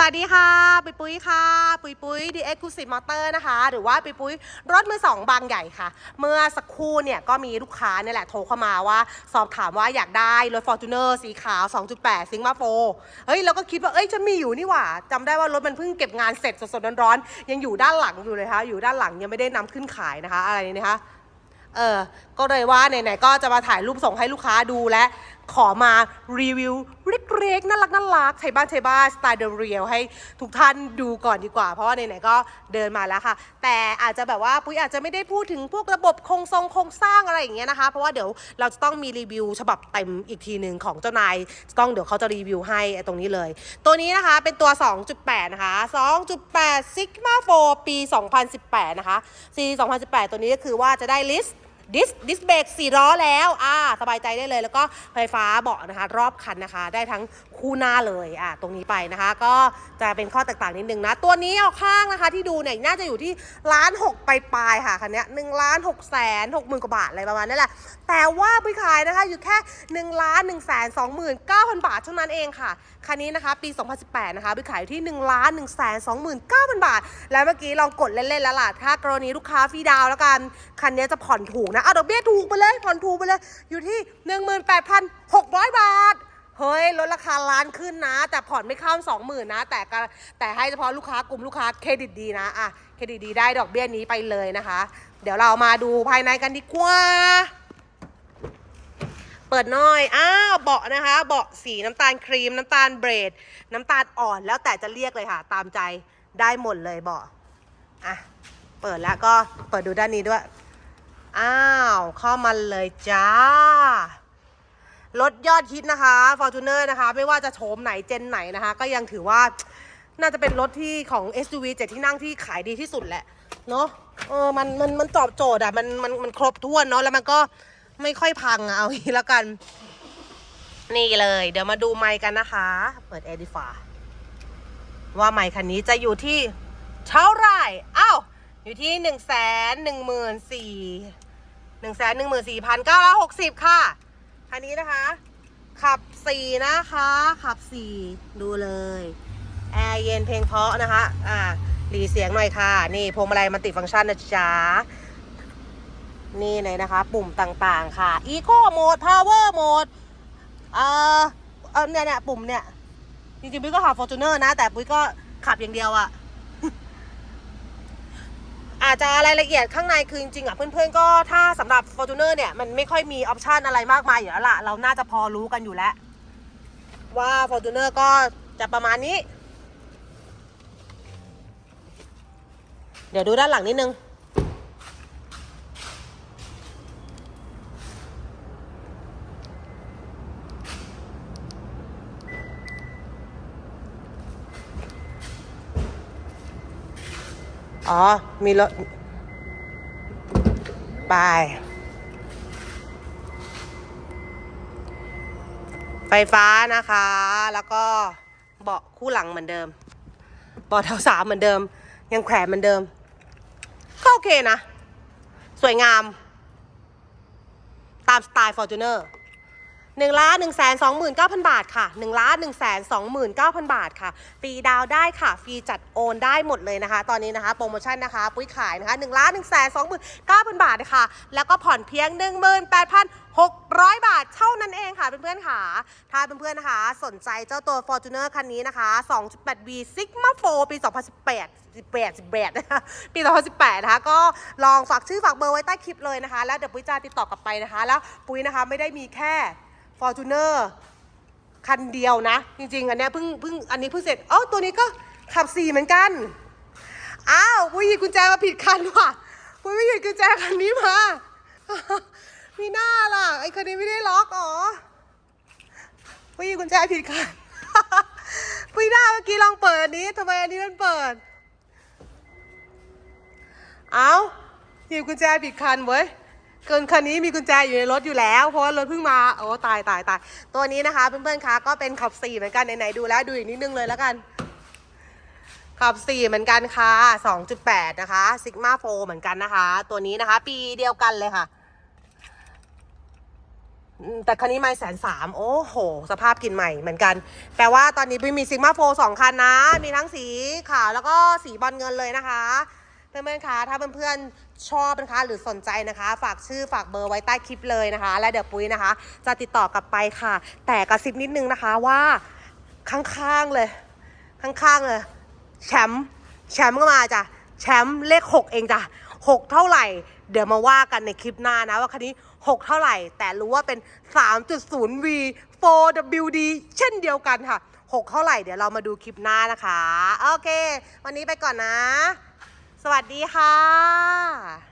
สวัสดีค่ะ ปุยปุ้ยค่ะ ปุยปุ้ย The Exclusive Motor นะคะ หรือว่าปุยปุ้ยรถมือสองบางใหญ่ค่ะ เมื่อสักครู่เนี่ยก็มีลูกค้าเนี่ยแหละโทรเข้ามาว่า สอบถามว่าอยากได้รถ Fortuner สีขาว 2.8 ซิงมาโฟเฮ้ยเราก็คิดว่า เอ้ยจะมีอยู่นี่หว่าจำได้ว่ารถมันเพิ่งเก็บงานเสร็จสดๆร้อนๆยังอยู่ด้านหลังอยู่เลยค่ะอยู่ด้านหลังยังไม่ได้นำขึ้นขายนะคะอะไรนี่นะคะเออ ก็เลยว่าไหนๆก็จะมาถ่ายรูปส่งให้ลูกค้าดูและ ขอมารีวิวเล็กๆน่ารักน่ารักไทยบ้านไทยบ้านสไตล์เดเรียลให้ทุกท่านดูก่อนดีกว่า เพราะว่าไหนๆก็เดินมาแล้วค่ะ แต่อาจจะแบบว่าปุ้ยอาจจะไม่ได้พูดถึงพวกระบบโครงทรงโครงสร้างอะไรอย่างเงี้ยนะคะ เพราะว่าเดี๋ยวเราจะต้องมีรีวิวฉบับเต็มอีกทีหนึ่งของเจ้านายต้องเดี๋ยวเขาจะรีวิวให้ตรงนี้เลย ตัวนี้นะคะเป็นตัว 2.8 นะคะ 2.8 Sigma 4 ปี 2018 นะคะซี2018 ตัวนี้ก็คือว่าจะได้ลิสต์ ดิสดิสเบรกสี่ล้อแล้วอ่าสบายใจได้เลย แล้วก็ไฟฟ้าเบาะนะคะ รอบคันนะคะ ได้ทั้งคู่หน้าเลยอ่าตรงนี้ไปนะคะ ก็จะเป็นข้อแตกต่างนิดนึงนะ ตัวนี้เอาข้างนะคะ ที่ดูเนี่ยน่าจะอยู่ที่ล้านหกปลายค่ะคันนี้หนึ่งล้านหกแสนหกหมื่นกว่าบาทอะไรประมาณนั้นแหละแต่ว่าไปขายนะคะอยู่แค่หนึ่งล้านหนึ่งแสนสองหมื่นเก้าพันบาทเท่านั้นเองค่ะคันนี้นะคะ ปี 2018 นะคะไปขายอยู่ที่1ล้าน1แสน29,000บาท แล้วเมื่อกี้ลองกดเล่นๆแล้วล่ะถ้ากรณีลูกค้าฟรีดาวแล้วกันคันนี้จะผ่อนถูกนะเอาดอกเบี้ยถูกไปเลยผ่อนถูกไปเลย อยู่ที่ 18,600 บาท เฮ้ยลดราคาล้านขึ้นนะ แต่ผ่อนไม่เข้าม20,000นะ แต่แต่ให้เฉพาะลูกค้ากลุ่มลูกค้าเครดิตดีนะอะเครดิตดีได้ดอกเบี้ยนี้ไปเลยนะคะ เดี๋ยวเรามาดูภายในกันดีกว่าเปิดน้อย อ้าวเบาะนะคะ เบาะสีน้ำตาลครีม น้ำตาลเบรด น้ำตาลอ่อน แล้วแต่จะเรียกเลยค่ะ ตามใจได้หมดเลยเบาะ อะ เปิดแล้วก็เปิดดูด้านนี้ด้วย อ้าวเข้ามาเลยจ้ารถยอดฮิตนะคะ Fortuner นะคะ ไม่ว่าจะโฉมไหนเจนไหนนะคะ ก็ยังถือว่าน่าจะเป็นรถที่ของ SUV เจ็ดที่นั่งที่ขายดีที่สุดแหละ เนาะเออมันมันมันตอบโจทย์อะ มันมันมันครบถ้วนเนาะแล้วมันก็ไม่ค่อยพังอะเอางี้แล้วกัน นี่เลย เดี๋ยวมาดูไมค์กันนะคะ เปิดแอร์ดีฟาว่าไมค์คันนี้จะอยู่ที่เท่าไหร่อ้าวอยู่ที่หนึ่งแสนหนึ่งหมื่นสี่ หนึ่งแสนหนึ่งหมื่นสี่พันเก้าร้อยหกสิบค่ะ คันนี้นะคะ ขับสี่นะคะ ขับสี่ดูเลย แอร์เย็นเพลงเพราะนะคะ อ่าหลีเสียงหน่อยค่ะ นี่พวงมาลัยมันติฟังก์ชันนะจ๊ะ นี่เลยนะคะ ปุ่มต่างๆค่ะ Eco Mode Power Mode เอ่อเอ่อเนี่ยเนี่ยปุ่มเนี่ย จริงๆปุ้ยก็ขับ Fortuner นะ แต่ปุ้ยก็ขับอย่างเดียวอะ อาจจะรายละเอียดข้างในคือจริงๆอะเพื่อนๆก็ถ้าสำหรับ Fortuner เนี่ยมันไม่ค่อยมีออปชันอะไรมากมายอยู่แล้วล่ะ เราน่าจะพอรู้กันอยู่แล้ว ว่า Fortuner ก็จะประมาณนี้ เดี๋ยวดูด้านหลังนิดนึง อ๋อ มีรถไป ไฟฟ้านะคะ แล้วก็เบาะคู่หลังเหมือนเดิม เบาะเท้าสามเหมือนเดิม ยังแขวนเหมือนเดิม ก็โอเคนะ สวยงาม ตามสไตล์ฟอร์จูเนอร์ 1ล้าน1 2 9พันบาทค่ะ1ล้าน1 2 9พันบาทค่ะฟรีดาวได้ค่ะฟรีจัดโอนได้หมดเลยนะคะ ตอนนี้นะคะโปรโมชั่นนะคะปุ้ยขายนะคะ1ล้าน1 2 9พันบาทนะคะแล้วก็ผ่อนเพียง 18,600 บาทเท่านั้นเองค่ะเพื่อนๆค่ะถ้าเพื่อนๆนะคะสนใจเจ้าตัว Fortuner คันนี้นะคะ2.8 V Sigma 4ปี 2018 18 18ปี2018 นะคะ ก็ลองฝากชื่อฝากเบอร์ไว้ใต้คลิปเลยนะคะ แล้วเดี๋ยวปุ้ยจะติดต่อกลับไปนะคะ แล้วปุ้ยนะคะไม่ได้มีแค่ Fortuner คันเดียวนะ จริงๆ อันนี้เพิ่งเพิ่งอันนี้เพิ่งเสร็จเอ้าตัวนี้ก็ขับสี่เหมือนกัน อ้าวปุ้ยหยิบกุญแจมาผิดคันว่ะปุ้ยไม่หยิบกุญแจคันนี้มา มีหน้าล่ะ ไอ้คันนี้ไม่ได้ล็อกอ๋อปุ้ยหยิบกุญแจผิดคันปุ้หน้าเมื่อกี้ลองเปิดอันนี้ทำไมอันนี้มันเปิด เอ้าหยิบกุญแจผิดคันเว้ย เกินคันนี้มีกุญแจอยู่ในรถอยู่แล้ว เพราะว่ารถเพิ่งมาโอ้ตายตายตายตัวนี้นะคะเพื่อนๆคะก็เป็นขับสี่เหมือนกันไหนๆดูแล้วดูอีกนิดนึงเลยแล้วกัน ขับสี่เหมือนกันค่ะ2.8 นะคะซิกมาโฟเหมือนกันนะคะ ตัวนี้นะคะ ปีเดียวกันเลยค่ะแต่คันนี้ไม่แสนสามโอ้โห สภาพกินใหม่เหมือนกัน แปลว่าตอนนี้ปุ้ยมีซิกมาโฟสองคันนะ มีทั้งสีขาวแล้วก็สีบอลเงินเลยนะคะ เพื่อนๆคะถ้าเพื่อนๆ ชอบนะคะหรือสนใจนะคะ ฝากชื่อฝากเบอร์ไว้ใต้คลิปเลยนะคะ และเดี๋ยวปุ้ยนะคะ จะติดต่อกลับไปค่ะ แต่กระซิบนิดนึงนะคะว่าข้างๆเลย ข้างๆเลยแชมป์แชมป์ก็มาจ้ะแชมป์เลข 6 เองจ้ะ6 เท่าไหร่ เดี๋ยวมาว่ากันในคลิปหน้านะว่าคันนี้ 6 เท่าไหร่ แต่รู้ว่าเป็น 3.0V 4WD เช่นเดียวกันค่ะ 6 เท่าไหร่ เดี๋ยวเรามาดูคลิปหน้านะคะ โอเค วันนี้ไปก่อนนะ สวัสดีค่ะ